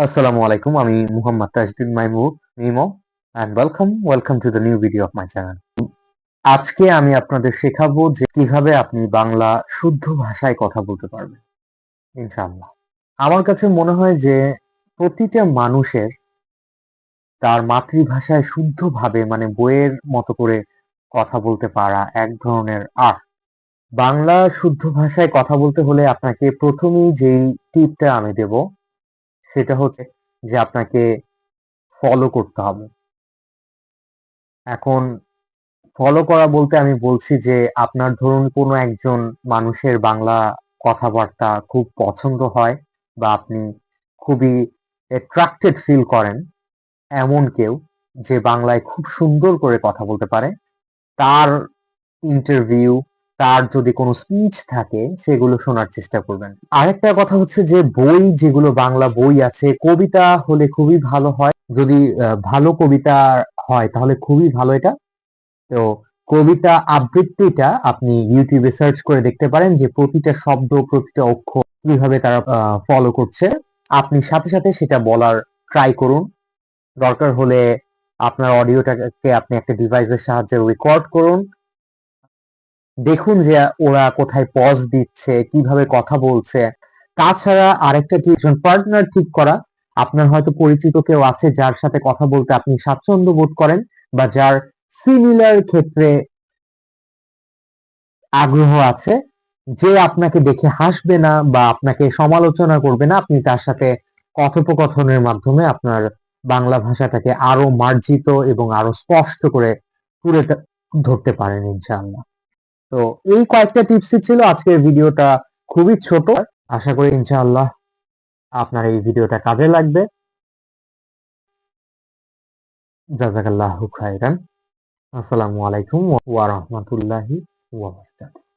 আসসালামু আলাইকুম আমি Muhammad Tajdin Maimud Mimo and welcome welcome to the new video of my channel আজকে আমি আপনাদের শেখাবো যে কীভাবে আপনি বাংলা শুদ্ধ ভাষায় কথা বলতে পারবেন, ইনশাআল্লাহ। আমার কাছে মনে হয় যে প্রতিটা মানুষের তার মাতৃভাষায় শুদ্ধভাবে মানে বইয়ের মতো করে কথা বলতে পারা এক ধরনের আর্ট। বাংলা শুদ্ধ ভাষায় কথা বলতে হলে আপনাকে প্রথমেই যেই টিপটা আমি দেব সেটা হচ্ছে যে আপনাকে ফলো করতে হবে। এখন ফলো করা বলতে আমি বলছি যে আপনার ধরুন কোনো একজন মানুষের বাংলা কথাবার্তা খুব পছন্দ হয় বা আপনি খুবই অ্যাট্রাক্টেড ফিল করেন এমন কেউ যে বাংলায় খুব সুন্দর করে কথা বলতে পারে, তার ইন্টারভিউ তার যদি কোনো স্পিচ থাকে, সেগুলো শোনার চেষ্টা করবেন। আরেকটা কথা হচ্ছে যে, বই, যেগুলো বাংলা বই আছে, কবিতা হলে খুবই ভালো হয়। যদি ভালো কবিতা হয়, তাহলে খুবই ভালো এটা। তো, কবিতা আবৃত্তিটা আপনি ইউটিউবে সার্চ করে দেখতে পারেন যে, প্রতিটা শব্দ, প্রতিটা অক্ষর কীভাবে তারা ফলো করছে। আপনি সাথে সাথে সেটা বলার ট্রাই করুন। দরকার হলে আপনার অডিওটাকে আপনি একটা ডিভাইসের সাহায্যে রেকর্ড করুন। দেখুন যে ওরা কোথায় পজ দিচ্ছে, কীভাবে কথা বলছে। তাছাড়া আরেকটা কি পার্টনার ঠিক করা, আপনার হয়তো পরিচিত কেউ আছে যার সাথে কথা বলতে আপনি স্বাচ্ছন্দ্য বোধ করেন বা যার সিমিলার ক্ষেত্রে আগ্রহ আছে, যে আপনাকে দেখে হাসবে না বা আপনাকে সমালোচনা করবে না, আপনি তার সাথে কথোপকথনের মাধ্যমে আপনার বাংলা ভাষাটাকে আরও মার্জিত এবং আরও স্পষ্ট করে তুলে ধরতে পারেন, ইনশাআল্লাহ। তো এই কয়েকটা টিপসই ছিল। আজকের ভিডিওটা খুবই ছোট। আশা করি ইনশাআল্লাহ আপনার এই ভিডিওটা কাজে লাগবে। জাজাকাল্লাহু খাইরান আসসালামু আলাইকুম ওয়া রাহমাতুল্লাহি ওয়া বারাকাতুহু।